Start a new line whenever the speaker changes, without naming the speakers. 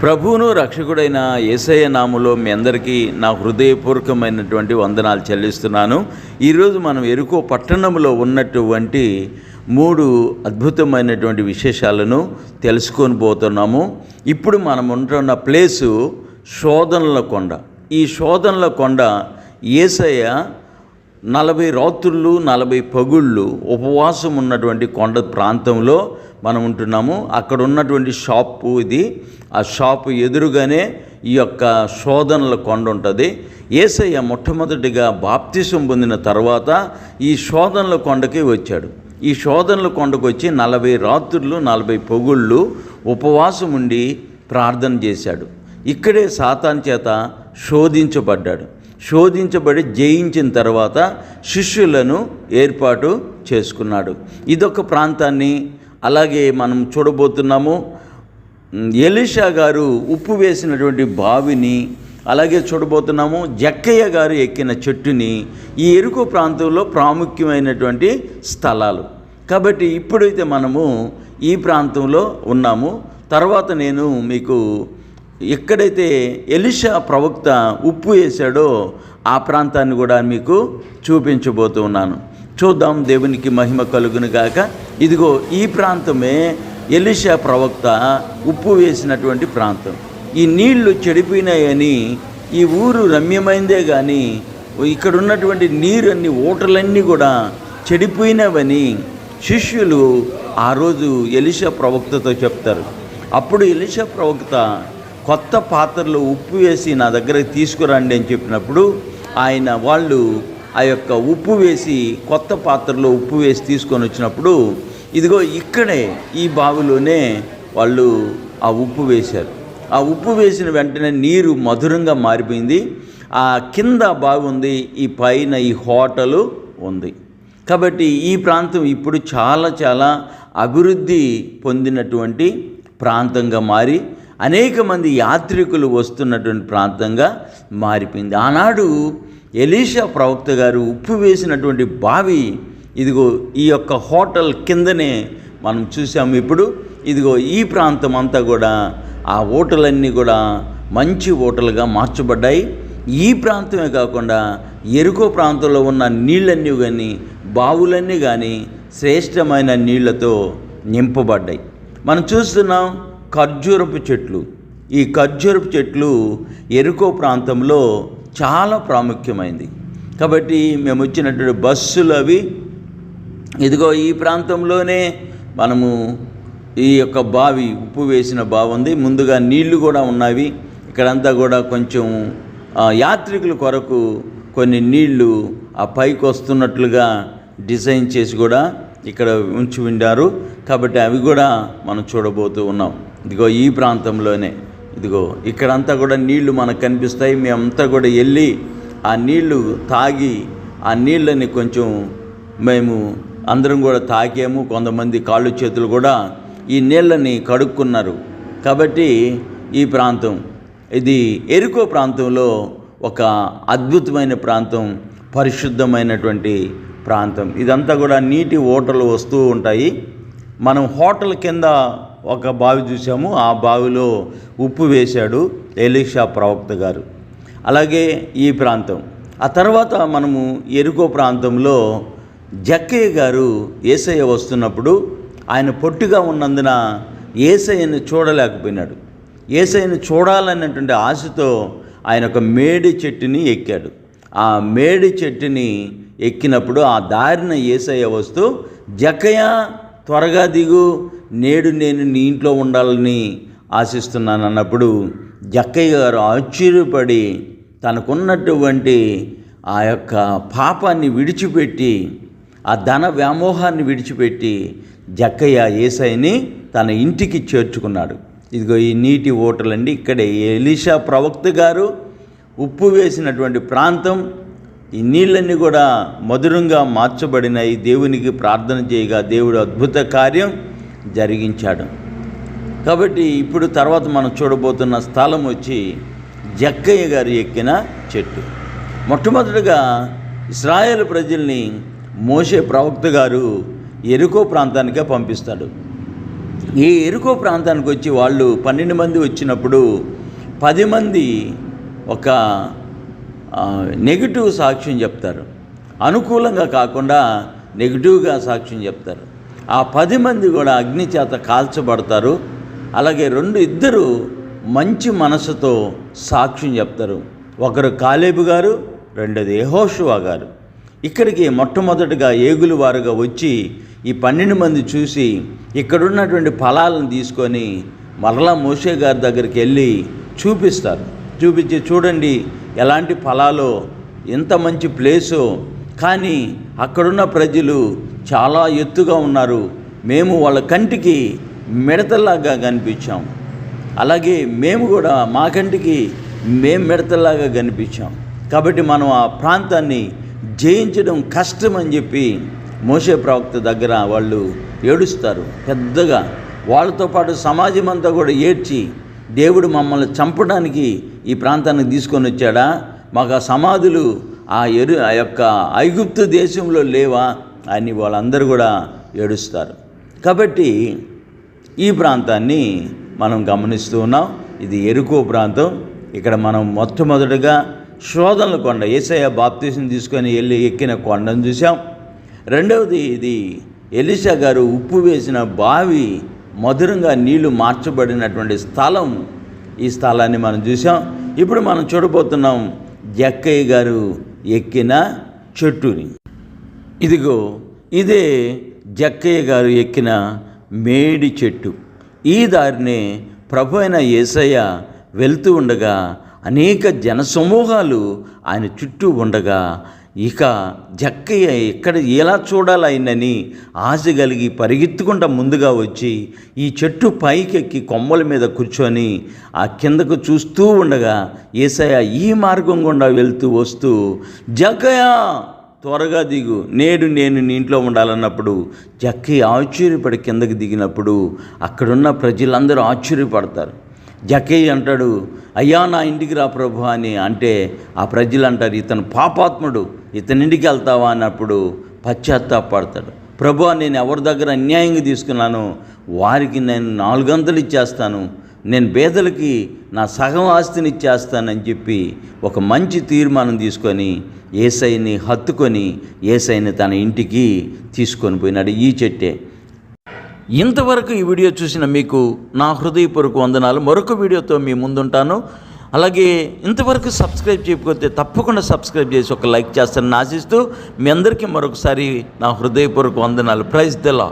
ప్రభువును రక్షకుడైన ఏసయ్య నాములో మీ అందరికీ నా హృదయపూర్వకమైనటువంటి వందనాలు చెల్లిస్తున్నాను. ఈరోజు మనం ఎరుకో పట్టణంలో ఉన్నటువంటి మూడు అద్భుతమైనటువంటి విశేషాలను తెలుసుకొని పోతున్నాము. ఇప్పుడు మనం ఉంటున్న ప్లేసు శోధనల కొండ. ఈ శోధనల కొండ ఏసయ్య నలభై రాత్రులు నలభై పగుళ్ళు ఉపవాసం ఉన్నటువంటి కొండ ప్రాంతంలో మనం ఉంటున్నాము. అక్కడ ఉన్నటువంటి షాపు ఇది. ఆ షాపు ఎదురుగానే ఈ యొక్క శోధనల కొండ ఉంటుంది. ఏసయ్య మొట్టమొదటిగా బాప్తిసం పొందిన తర్వాత ఈ శోధనల కొండకి వచ్చాడు. ఈ శోధనల కొండకు వచ్చి నలభై రాత్రులు నలభై పొగుళ్ళు ఉపవాసం ఉండి ప్రార్థన చేశాడు. ఇక్కడే సాతాన్ చేత శోధించబడ్డాడు. శోధించబడి జయించిన తర్వాత శిష్యులను ఏర్పాటు చేసుకున్నాడు. ఇదొక ప్రాంతాన్ని అలాగే మనం చూడబోతున్నాము ఎలిషా గారు ఉప్పు వేసినటువంటి బావిని అలాగే చూడబోతున్నాము జక్కయ్య గారు ఎక్కిన చెట్టుని ఈ ఎరుకు ప్రాంతంలో ప్రాముఖ్యమైనటువంటి స్థలాలు. కాబట్టి ఇప్పుడైతే మనము ఈ ప్రాంతంలో ఉన్నాము. తర్వాత నేను మీకు ఎక్కడైతే ఎలిషా ప్రవక్త ఉప్పు వేశాడో ఆ ప్రాంతాన్ని కూడా మీకు చూపించబోతున్నాను. చూద్దాం దేవునికి మహిమ కలుగును గాక. ఇదిగో ఈ ప్రాంతమే ఎలిషా ప్రవక్త ఉప్పు వేసినటువంటి ప్రాంతం. ఈ నీళ్ళు చెడిపోయినాయని ఈ ఊరు రమ్యమైందే కానీ ఇక్కడ ఉన్నటువంటి నీరు అన్ని ఓటలన్నీ కూడా చెడిపోయినవని శిష్యులు ఆ రోజు ఎలిషా ప్రవక్తతో చెప్తారు. అప్పుడు ఎలిషా ప్రవక్త కొత్త పాత్రలో ఉప్పు వేసి నా దగ్గరకు తీసుకురండి అని చెప్పినప్పుడు ఆయన వాళ్ళు ఆ యొక్క ఉప్పు వేసి కొత్త పాత్రలో ఉప్పు వేసి తీసుకొని వచ్చినప్పుడు ఇదిగో ఇక్కడే ఈ బావిలోనే వాళ్ళు ఆ ఉప్పు వేశారు. ఆ ఉప్పు వేసిన వెంటనే నీరు మధురంగా మారిపోయింది. ఆ కింద బావి ఉంది ఈ పైన ఈ హోటలు ఉంది. కాబట్టి ఈ ప్రాంతం ఇప్పుడు చాలా చాలా అభివృద్ధి పొందినటువంటి ప్రాంతంగా మారి అనేక మంది యాత్రికులు వస్తున్నటువంటి ప్రాంతంగా మారిపోయింది. ఆనాడు ఎలీషా ప్రవక్త గారు ఉప్పు వేసినటువంటి బావి ఇదిగో ఈ యొక్క హోటల్ కిందనే మనం చూసాము ఇప్పుడు. ఇదిగో ఈ ప్రాంతం అంతా కూడా ఆ ఓటలన్నీ కూడా మంచి ఓటలుగా మార్చబడ్డాయి. ఈ ప్రాంతమే కాకుండా ఎరుకో ప్రాంతంలో ఉన్న నీళ్ళన్నీ కానీ బావులన్నీ కానీ శ్రేష్టమైన నీళ్ళతో నింపబడ్డాయి. మనం చూస్తున్నాం ఖర్జూరపు చెట్లు. ఈ ఖర్జూరపు చెట్లు ఎరుకో ప్రాంతంలో చాలా ప్రాముఖ్యమైంది. కాబట్టి మేము వచ్చినటువంటి బస్సులు అవి. ఇదిగో ఈ ప్రాంతంలోనే మనము ఈ యొక్క బావి ఉప్పు వేసిన బావి ఉంది. ముందుగా నీళ్ళు కూడా ఉన్నవి. ఇక్కడంతా కూడా కొంచెం యాత్రికుల కొరకు కొన్ని నీళ్ళు ఆ పైకి వస్తున్నట్లుగా డిజైన్ చేసి కూడా ఇక్కడ ఉంచి ఉండారు. కాబట్టి అవి కూడా మనం చూడబోతూ ఉన్నాం. ఇదిగో ఈ ప్రాంతంలోనే ఇదిగో ఇక్కడంతా కూడా నీళ్ళు మనకు కనిపిస్తాయి మేమంతా కూడా వెళ్ళి ఆ నీళ్ళు తాగి ఆ నీళ్ళని కొంచెం మేము అందరం కూడా తాకాము కొంతమంది కాళ్ళు చేతులు కూడా ఈ నీళ్ళని కడుక్కున్నారు. కాబట్టి ఈ ప్రాంతం ఇది ఎరుకో ప్రాంతంలో ఒక అద్భుతమైన ప్రాంతం పరిశుద్ధమైనటువంటి ప్రాంతం. ఇదంతా కూడా నీటి ఓటలు వస్తూ ఉంటాయి. మనం హోటల్ కింద ఒక బావి చూసాము. ఆ బావిలో ఉప్పు వేశాడు ఎలీషా ప్రవక్త గారు. అలాగే ఈ ప్రాంతం. ఆ తర్వాత మనము ఎరుకో ప్రాంతంలో జక్కయ్య గారు ఏసయ్య వస్తున్నప్పుడు ఆయన పొట్టిగా ఉన్నందున ఏసయ్యను చూడలేకపోయినాడు. ఏసయ్యను చూడాలన్నటువంటి ఆశతో ఆయన ఒక మేడి చెట్టుని ఎక్కాడు. ఆ మేడి చెట్టుని ఎక్కినప్పుడు ఆ దారిన ఏసయ్య వస్తూ జక్కయ్య త్వరగా దిగు నేడు నేను నీ ఇంట్లో ఉండాలని ఆశిస్తున్నాను అన్నప్పుడు జక్కయ్య గారు ఆశ్చర్యపడి తనకున్నటువంటి ఆ యొక్క పాపాన్ని విడిచిపెట్టి ఆ ధన వ్యామోహాన్ని విడిచిపెట్టి జక్కయ్య ఏసైని తన ఇంటికి చేర్చుకున్నాడు. ఇదిగో ఈ నీటి ఓటలండి ఇక్కడే ఎలీషా ప్రవక్త గారు ఉప్పు వేసినటువంటి ప్రాంతం. ఈ నీళ్ళన్నీ కూడా మధురంగా మార్చబడినాయి. దేవునికి ప్రార్థన చేయగా దేవుడు అద్భుత కార్యం. జరిగించాడు. కాబట్టి ఇప్పుడు తర్వాత మనం చూడబోతున్న స్థలం వచ్చి జక్కయ్య గారు ఎక్కిన చెట్టు. మొట్టమొదటిగా ఇస్రాయేల్ ప్రజల్ని మోసే ప్రవక్త గారు ఎరుకో ప్రాంతానికే పంపిస్తాడు. ఈ ఎరుకో ప్రాంతానికి వచ్చి వాళ్ళు పన్నెండు మంది వచ్చినప్పుడు పది మంది ఒక నెగిటివ్ సాక్ష్యం చెప్తారు. అనుకూలంగా కాకుండా నెగిటివ్గా సాక్ష్యం చెప్తారు. ఆ పది మంది కూడా అగ్ని చేత కాల్చబడతారు. అలాగే రెండు ఇద్దరు మంచి మనసుతో సాక్ష్యం చెప్తారు. ఒకరు కాలేబు గారు రెండోది ఏహోషువా గారు. ఇక్కడికి మొట్టమొదటిగా ఏగులు వారుగా వచ్చి ఈ పన్నెండు మంది చూసి ఇక్కడున్నటువంటి ఫలాలను తీసుకొని మరలా మోషే గారి దగ్గరికి వెళ్ళి చూపిస్తారు. చూపించి చూడండి ఎలాంటి ఫలాలో ఎంత మంచి ప్లేసో. కానీ అక్కడున్న ప్రజలు చాలా ఎత్తుగా ఉన్నారు. మేము వాళ్ళ కంటికి మిడతల్లాగా కనిపించాం. అలాగే మేము కూడా మా కంటికి మేము మిడతల్లాగా కనిపించాం. కాబట్టి మనం ఆ ప్రాంతాన్ని జయించడం కష్టమని చెప్పి మోసే ప్రవక్త దగ్గర వాళ్ళు ఏడుస్తారు. పెద్దగా వాళ్ళతో పాటు సమాజం అంతా కూడా ఏడ్చి దేవుడు మమ్మల్ని చంపడానికి ఈ ప్రాంతానికి తీసుకొని వచ్చాడా? మాకు ఆ సమాధులు ఆ ఎరు ఆ యొక్క ఐగుప్తు దేశంలో లేవా? అని వాళ్ళందరూ కూడా ఏడుస్తారు. కాబట్టి ఈ ప్రాంతాన్ని మనం గమనిస్తూ ఉన్నాం. ఇది ఎరుకో ప్రాంతం. ఇక్కడ మనం మొట్టమొదటిగా శోధనల కొండ ఏసయ్య బాప్తీసం తీసుకొని వెళ్ళి ఎక్కిన కొండను చూసాం రెండవది ఇది ఎలిషా గారు ఉప్పు వేసిన బావి మధురంగా నీళ్ళు మార్చబడినటువంటి స్థలం. ఈ స్థలాన్ని మనం చూసాం ఇప్పుడు మనం చూడబోతున్నాం జక్కయ్య గారు ఎక్కిన చెట్టుని. ఇదిగో ఇదే జక్కయ్య గారు ఎక్కిన మేడి చెట్టు. ఈ దారినే ప్రభు అయిన యేసయ్య వెళ్తూ ఉండగా అనేక జనసమూహాలు ఆయన చుట్టూ ఉండగా ఇక జక్కయ్య ఎక్కడ ఎలా చూడాలైనని ఆశ కలిగి పరిగెత్తుకుంటా ముందుగా వచ్చి ఈ చెట్టు పైకెక్కి కొమ్మల మీద కూర్చొని ఆ కిందకు చూస్తూ ఉండగా ఏసయ్య ఈ మార్గం గుండా వెళ్తూ వస్తూ జక్కయ్య త్వరగా దిగు. నేడు నేను నీ ఇంట్లో ఉండాలన్నప్పుడు జక్కి ఆశ్చర్యపడి కిందకి దిగినప్పుడు అక్కడున్న ప్రజలందరూ ఆశ్చర్యపడతారు. జకే అంటాడు అయ్యా నా ఇంటికి రా ప్రభు అని అంటే ఆ ప్రజలు అంటారు ఇతను పాపాత్ముడు ఇతని ఇంటికి వెళ్తావా అన్నప్పుడు పశ్చాత్తాపడతాడు. ప్రభు నేను ఎవరి దగ్గర అన్యాయంగా తీసుకున్నాను వారికి నేను నాలుగంతలు ఇచ్చేస్తాను. నేను బేదలకి నా సగం ఆస్తిని ఇచ్చేస్తానని చెప్పి ఒక మంచి తీర్మానం తీసుకొని ఏసైని హత్తుకొని ఏసైని తన ఇంటికి తీసుకొని పోయినాడు ఈ చెట్టే. ఇంతవరకు ఈ వీడియో చూసిన మీకు నా హృదయపూర్వక వందనాలు. మరొక వీడియోతో మీ ముందుంటాను. అలాగే ఇంతవరకు సబ్స్క్రైబ్ చేయకపోతే తప్పకుండా సబ్స్క్రైబ్ చేసి ఒక లైక్ చేస్తారని ఆశిస్తూ మీ అందరికీ మరొకసారి నా హృదయపూర్వక వందనాలు. ప్రైజ్ దెలా